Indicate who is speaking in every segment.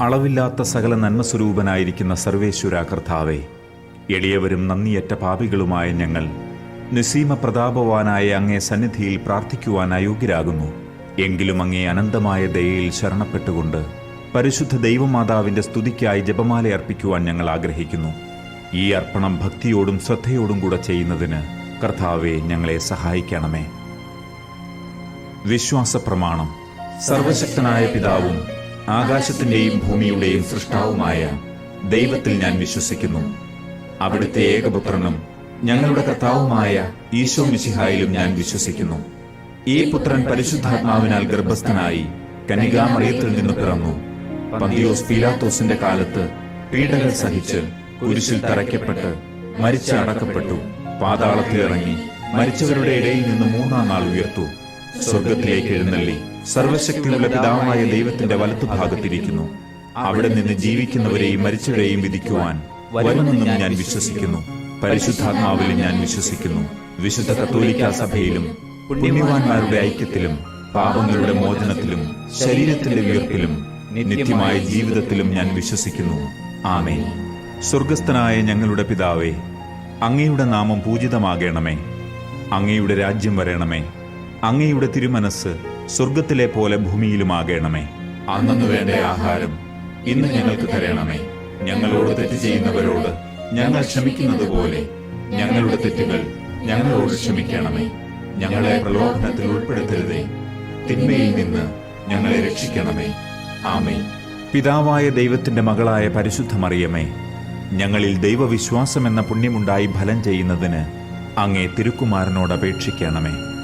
Speaker 1: അളവില്ലാത്ത സകല നന്മ സ്വരൂപനായിരിക്കുന്ന സർവേശ്വര കർത്താവെ എളിയവരും നന്ദിയറ്റ പാപികളുമായ ഞങ്ങൾ നിസീമ പ്രതാപവാനായ അങ്ങേ സന്നിധിയിൽ പ്രാർത്ഥിക്കുവാൻ അയോഗ്യരാകുന്നു. എങ്കിലും അങ്ങേ അനന്തമായ ദയയിൽ ശരണപ്പെട്ടുകൊണ്ട് പരിശുദ്ധ ദൈവമാതാവിന്റെ സ്തുതിക്കായി ജപമാല അർപ്പിക്കുവാൻ ഞങ്ങൾ ആഗ്രഹിക്കുന്നു. ഈ അർപ്പണം ഭക്തിയോടും ശ്രദ്ധയോടും കൂടെ ചെയ്യുന്നതിന് കർത്താവെ ഞങ്ങളെ സഹായിക്കണമേ. വിശ്വാസ പ്രമാണം സർവശക്തനായ പിതാവും ആകാശത്തിന്റെയും ഭൂമിയുടെയും സൃഷ്ടാവുമായ ദൈവത്തിൽ ഞാൻ വിശ്വസിക്കുന്നു. അവിടുത്തെ ഏകപുത്രനും ഞങ്ങളുടെ കർത്താവുമായ ഈശോ മിശിഹായിലും ഞാൻ വിശ്വസിക്കുന്നു. ഈ പുത്രൻ പരിശുദ്ധാത്മാവിനാൽ ഗർഭസ്ഥനായി കനികാമറിയത്തിൽ നിന്ന് പിറന്നു. പന്തിയോസ് പീലാത്തോസിന്റെ കാലത്ത് പീഡകൾ സഹിച്ച് കുരിശിൽ തറയ്ക്കപ്പെട്ട് മരിച്ച് അടക്കപ്പെട്ടു. ഇറങ്ങി മരിച്ചവരുടെ ഇടയിൽ നിന്ന് മൂന്നാം നാൾ ഉയർത്തു. സ്വർഗത്തിലേക്ക് എഴുന്നള്ളി. സർവശക്തിയുള്ള പിതാവായ ദൈവത്തിന്റെ വലത്തുഭാഗത്തിരിക്കുന്നു അവിടെ നിന്ന് ജീവിക്കുന്നവരെയും മരിച്ചവരെയും വിധിക്കുവാൻ വരുമെന്നും ഞാൻ വിശ്വസിക്കുന്നു. പരിശുദ്ധാത്മാവിലും ഞാൻ വിശ്വസിക്കുന്നു. വിശുദ്ധ കത്തോലിക്ക സഭയിലും പുണ്യവാന്മാരുടെ ഐക്യത്തിലും പാപങ്ങളുടെ മോചനത്തിലും ശരീരത്തിന്റെ ഉയർപ്പിലും നിത്യമായ ജീവിതത്തിലും ഞാൻ വിശ്വസിക്കുന്നു. ആമേ സ്വർഗസ്ഥനായ ഞങ്ങളുടെ പിതാവേ അങ്ങയുടെ നാമം പൂജിതമാകണമേ. അങ്ങയുടെ രാജ്യം വരണമേ. അങ്ങയുടെ തിരുമനസ് സ്വർഗത്തിലെ പോലെ ഭൂമിയിലുമാകണമേ. അന്നു വേണ്ട ആഹാരം. ഇന്ന് ഞങ്ങൾക്ക് തരണമേ. ഞങ്ങളോട് തെറ്റ് ചെയ്യുന്നവരോട് ഞങ്ങൾ ക്ഷമിക്കുന്നത് പോലെ ഞങ്ങളുടെ തെറ്റുകൾ ഞങ്ങളോട് ക്ഷമിക്കണമേ. ഞങ്ങളെ പ്രലോഭനത്തിൽ ഉൾപ്പെടുത്തരുതേ. തിന്മയിൽ നിന്ന് ഞങ്ങളെ രക്ഷിക്കണമേ. ആമേ പിതാവായ ദൈവത്തിന്റെ മകളായ പരിശുദ്ധ മറിയമേ ഞങ്ങളിൽ ദൈവവിശ്വാസം എന്ന പുണ്യമുണ്ടായി ഫലം ചെയ്യുന്നതിന് അങ്ങേ തിരുക്കുമാരനോട് അപേക്ഷിക്കണമേ.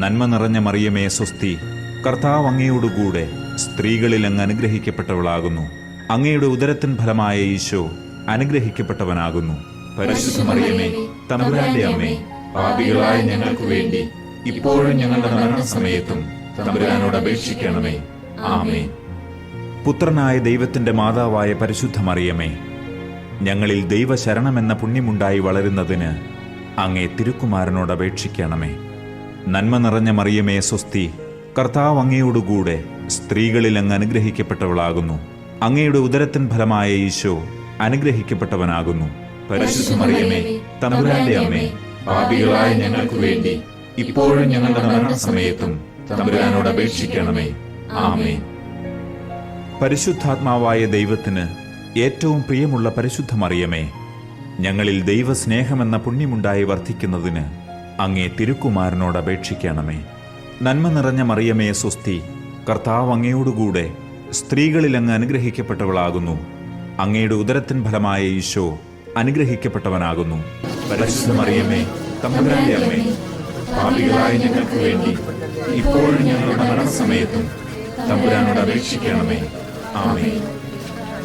Speaker 1: നന്മ നിറഞ്ഞ മറിയമേ സ്വസ്തി കർത്താവ് അങ്ങയോടുകൂടെ സ്ത്രീകളിൽ അങ്ങ് അനുഗ്രഹിക്കപ്പെട്ടവളാകുന്നു. അങ്ങയുടെ ഉദരത്തിൻ ഫലമായ ഈശോ അനുഗ്രഹിക്കപ്പെട്ടവനാകുന്നു. പരിശുദ്ധ മറിയമേ തമ്പുരാന്റെ അമ്മേ പാപികളായ ഞങ്ങൾക്ക് വേണ്ടി ഇപ്പോഴും ഞങ്ങളുടെ മരണസമയത്തും തമ്പുരാനോട് അപേക്ഷിക്കണമേ. ആമേ പുത്രനായ ദൈവത്തിന്റെ മാതാവായ പരിശുദ്ധ മറിയമേ ഞങ്ങളിൽ ദൈവശരണമെന്ന പുണ്യമുണ്ടായി വളരുന്നതിന് അങ്ങേ തിരുക്കുമാരനോട് അപേക്ഷിക്കണമേ. നന്മ നിറഞ്ഞ മറിയമേ സ്വസ്തി കർത്താവ് അങ്ങയോടുകൂടെ സ്ത്രീകളിൽ അങ്ങ് അനുഗ്രഹിക്കപ്പെട്ടവളാകുന്നു. അങ്ങയുടെ ഉദരത്തിൻ ഫലമായ ഈശോ അനുഗ്രഹിക്കപ്പെട്ടവനാകുന്നു. മറിയമേ തമ്പുരാന്റെ അമ്മേ പാപികളായ ഞങ്ങൾക്ക് വേണ്ടി ഇപ്പോഴും ഞങ്ങളുടെ മരണസമയത്തും തമ്പുരാനോട് അപേക്ഷിക്കണമേ. ആമേ പരിശുദ്ധാത്മാവായ ദൈവത്തിന് ഏറ്റവും പ്രിയമുള്ള പരിശുദ്ധ മറിയമേ ഞങ്ങളിൽ ദൈവസ്നേഹമെന്ന പുണ്യമുണ്ടായി വർദ്ധിക്കുന്നതിന് അങ്ങേ തിരുക്കുമാരനോട് അപേക്ഷിക്കണമേ. നന്മ നിറഞ്ഞ മറിയമേ സ്വസ്തി കർത്താവ് അങ്ങയോടുകൂടെ സ്ത്രീകളിൽ അങ്ങ് അനുഗ്രഹിക്കപ്പെട്ടവളാകുന്നു. അങ്ങയുടെ ഉദരത്തിൻ ഫലമായ ഈശോ അനുഗ്രഹിക്കപ്പെട്ടവനാകുന്നു. പരിശുദ്ധ മറിയമേ തമ്പുരാന്റെ അമ്മേ ഞങ്ങൾക്ക് വേണ്ടി ഇപ്പോഴും ഞങ്ങളുടെ മരണസമയത്തും തമ്പുരാനോട് അപേക്ഷിക്കണമേ. ആമേ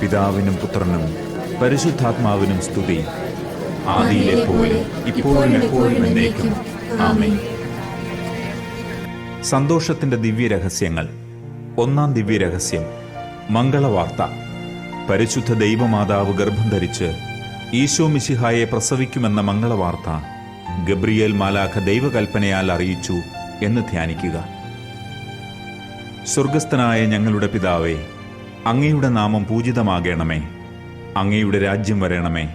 Speaker 1: പിതാവിനും പുത്രനും പരിശുദ്ധാത്മാവിനും സ്തുതി. ആദിയിലെ പോലെ ഇപ്പോഴും എന്നേക്കും. ആമേ സന്തോഷത്തിന്റെ ദിവ്യരഹസ്യങ്ങൾ. ഒന്നാം ദിവ്യരഹസ്യം. മംഗളവാർത്ത. പരിശുദ്ധ ദൈവമാതാവ് ഗർഭം ധരിച്ച് ഈശോ മിശിഹായെ പ്രസവിക്കുമെന്ന മംഗളവാർത്ത ഗബ്രിയേൽ മാലാഖ ദൈവകൽപ്പനയാൽ അറിയിച്ചു എന്ന് ധ്യാനിക്കുക. സ്വർഗസ്ഥനായ ഞങ്ങളുടെ പിതാവേ അങ്ങയുടെ നാമം പൂജിതമാകണമേ. അങ്ങയുടെ രാജ്യം വരണമേ.